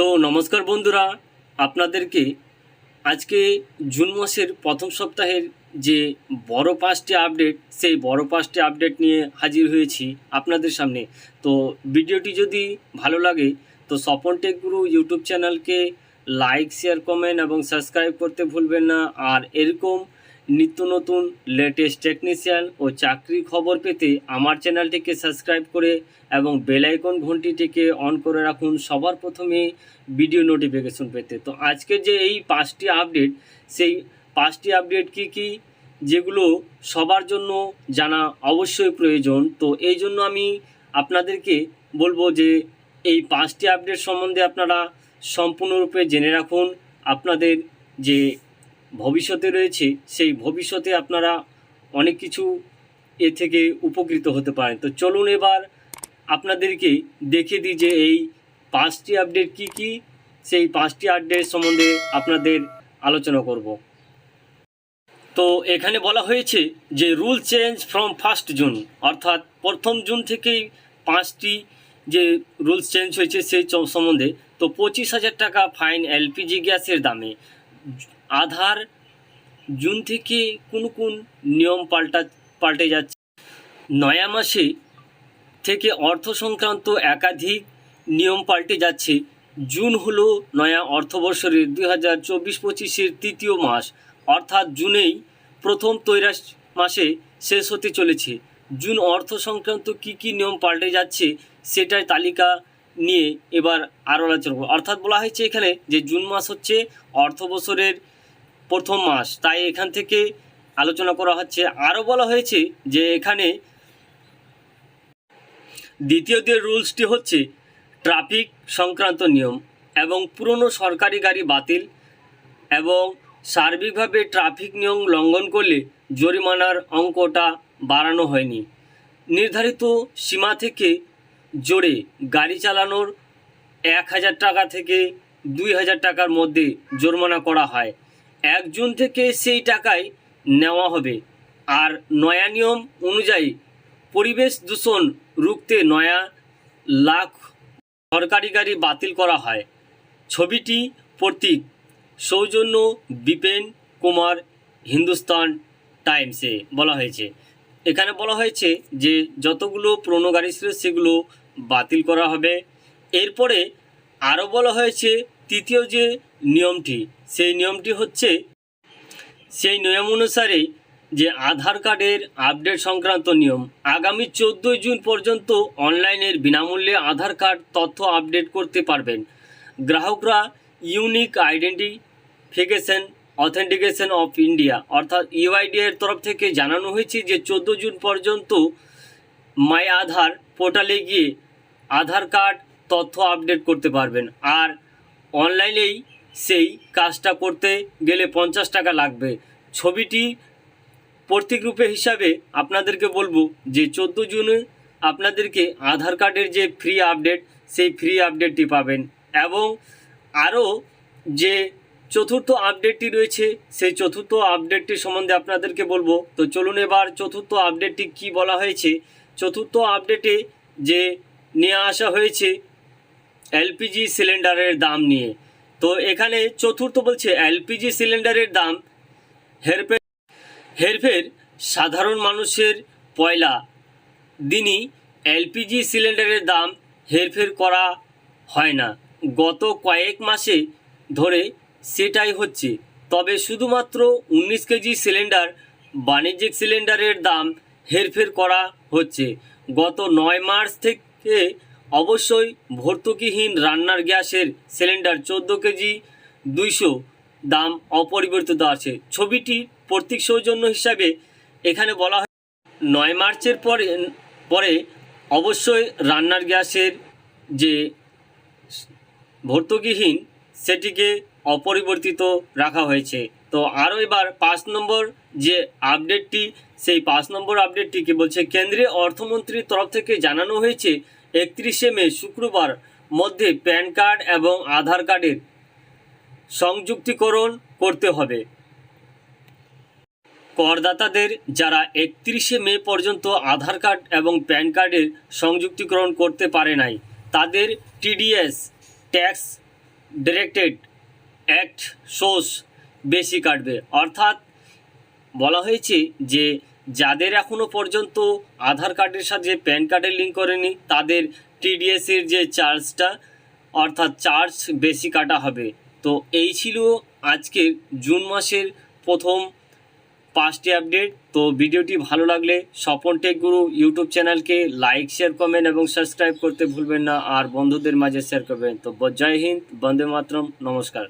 তো নমস্কার বন্ধুরা, আপনাদেরকে আজকে জুন মাসের প্রথম সপ্তাহের যে বড় পাঁচটি আপডেট, সেই বড় পাঁচটি আপডেট নিয়ে হাজির হয়েছি আপনাদের সামনে। তো ভিডিওটি যদি ভালো লাগে, তো স্বপন টেক গুরু ইউটিউব চ্যানেলকে লাইক, শেয়ার, কমেন্ট এবং সাবস্ক্রাইব করতে ভুলবেন না। আর এরকম নিত্য নতুন লেটেস্ট টেকনিশিয়ান ও চাকরি খবর পেতে আমার চ্যানেলটিকে সাবস্ক্রাইব করে এবং বেল আইকন ঘন্টিটিকে অন করে রাখুন। সবার প্রথমে ভিডিও নোটিফিকেশন পেতে। তো আজকে যে এই পাঁচটি আপডেট সেই পাঁচটি আপডেট কি কি, যেগুলো সবার জন্য জানা অবশ্যই প্রয়োজন। তো এই জন্য আমি আপনাদেরকে বলব যে এই পাঁচটি আপডেট সম্বন্ধে আপনারা সম্পূর্ণরূপে জেনে রাখুন। আপনাদের যে ভবিষ্যতে রয়েছে, সেই ভবিষ্যতে আপনারা অনেক কিছু এ থেকে উপকৃত হতে পারেন। তো চলুন এবার আপনাদেরকে দেখে দিই যে এই পাঁচটি আপডেট কি কি, সেই পাঁচটি আপডেট সম্বন্ধে আপনাদের আলোচনা করব। তো এখানে বলা হয়েছে যে rule change from first June অর্থাৎ প্রথম জুন থেকেই পাঁচটি যে রুলস চেঞ্জ হয়েছে সেই সম্বন্ধে। তো পঁচিশ হাজার টাকা ফাইন এলপিজি গ্যাসের দামে। আধার জুন থেকে কোন কোন নিয়ম পাল্টা, পাল্টে যাচ্ছে। নয়া মাসে থেকে অর্থ সংক্রান্ত একাধিক নিয়ম পাল্টে যাচ্ছে। জুন হলো নয়া অর্থবর্ষের দুই হাজার চব্বিশ পঁচিশের তৃতীয় মাস। অর্থাৎ জুনেই প্রথম তৈরাস মাসে শেষ হতে চলেছে। জুন অর্থ সংক্রান্ত কী কী নিয়ম পাল্টে যাচ্ছে সেটার তালিকা নিয়ে এবার আরও আলোচনা অর্থাৎ বলা হয়েছে এখানে যে জুন মাস হচ্ছে অর্থ বছরের প্রথম মাস। তাই এখান থেকে আলোচনা করা হচ্ছে। আরও বলা হয়েছে যে এখানে দ্বিতীয় যে রুলসটি হচ্ছে ট্রাফিক সংক্রান্ত নিয়ম এবং পুরনো সরকারি গাড়ি বাতিল এবং সার্বিকভাবে ট্রাফিক নিয়ম লঙ্ঘন করলে জরিমানার অঙ্কটা বাড়ানো হয়নি। নির্ধারিত সীমা থেকে জোরে গাড়ি চালানোর এক হাজার টাকা থেকে দুই হাজার টাকার মধ্যে জরিমানা করা হয়। এক জুন থেকে সেই টাকায় নেওয়া হবে। আর নয়া নিয়ম অনুযায়ী পরিবেশ দূষণ রুখতে নয়া লাখ সরকারি গাড়ি বাতিল করা হয়। ছবিটি প্রতীক সৌজন্য বিপেন কুমার, হিন্দুস্তান টাইমসে বলা হয়েছে। এখানে বলা হয়েছে যে যতগুলো পুরনো গাড়ি ছিল সেগুলো বাতিল করা হবে। এরপরে আরও বলা হয়েছে তৃতীয় যে নিয়মটি, সেই নিয়মটি হচ্ছে, সেই নিয়ম অনুসারে যে আধার কার্ডের আপডেট সংক্রান্ত নিয়ম, আগামী চোদ্দোই জুন পর্যন্ত অনলাইনের বিনামূল্যে আধার কার্ড তথ্য আপডেট করতে পারবেন। গ্রাহকরা unique identification, authentication of India, অর্থাৎ ইউআইডি এর তরফ থেকে জানানো হয়েছে যে চোদ্দ জুন পর্যন্ত মাই আধার পোর্টালে গিয়ে আধার কার্ড তথ্য আপডেট করতে পারবেন। আর অনলাইনেই সেই কাজটা করতে গেলে পঞ্চাশ টাকা লাগবে। ছবিটি প্রতীক রূপে হিসাবে আপনাদেরকে বলব যে চোদ্দ জুনে আপনাদেরকে আধার কার্ডের যে ফ্রি আপডেট সেই ফ্রি আপডেটটি পাবেন এবং আরও যে চতুর্থ আপডেটটি রয়েছে, সেই চতুর্থ আপডেটটি সম্বন্ধে আপনাদেরকে বলব। তো চলুন এবার চতুর্থ আপডেটটি কি বলা হয়েছে? চতুর্থ আপডেটে যে নিয়ে আসা হয়েছে এলপিজি সিলিন্ডারের দাম নিয়ে। তো এখানে চতুর্থ বলছে, এলপিজি সিলিন্ডারের দাম হেরফের হেরফের সাধারণ মানুষের পয়লা দিনই এলপিজি সিলিন্ডারের দাম হেরফের করা হয় না। গত কয়েক মাসে ধরে সেটাই হচ্ছে। তবে শুধুমাত্র উনিশ কেজি সিলিন্ডার বাণিজ্যিক সিলিন্ডারের দাম হেরফের করা হচ্ছে। গত নয় মার্চ থেকে অবশ্যই ভর্তুকিহীন রান্নার গ্যাসের সিলিন্ডার চোদ্দ কেজি, দুইশো দাম অপরিবর্তিত আছে। ছবিটি প্রতীক সৌজন্য হিসাবে এখানে বলা হয়, নয় মার্চের পরে পরে অবশ্যই রান্নার গ্যাসের যে ভর্তুকিহীন সেটিকে অপরিবর্তিত রাখা হয়েছে। তো আরও এবার পাঁচ নম্বর যে আপডেটটি, সেই পাঁচ নম্বর আপডেটটিকে বলছে, কেন্দ্রীয় অর্থমন্ত্রীর তরফ থেকে জানানো হয়েছে একত্রিশে মে, শুক্রবার মধ্যে প্যান কার্ড এবং আধার কার্ডের সংযুক্তিকরণ করতে হবে। করদাতাদের যারা একত্রিশে মে পর্যন্ত আধার কার্ড এবং প্যান কার্ডের সংযুক্তিকরণ করতে পারে নাই, তাদের TDS, tax directed act source বেশি কাটবে। অর্থাৎ বলা হয়েছে যে যাদের এখনও পর্যন্ত আধার কার্ডের সাথে প্যান কার্ডের লিঙ্ক করেনি, তাদের টিডিএসের যে চার্জটা অর্থাৎ চার্জ বেশি কাটা হবে। তো এই ছিল আজকের জুন মাসের প্রথম পাঁচটি আপডেট তো ভিডিওটি ভালো লাগলে স্বপন টেক গুরু ইউটিউব চ্যানেলকে লাইক শেয়ার কমেন্ট এবং সাবস্ক্রাইব করতে ভুলবেন না। আর বন্ধুদের মাঝে শেয়ার করবেন। তো জয় হিন্দ, বন্দে মাতরম, নমস্কার।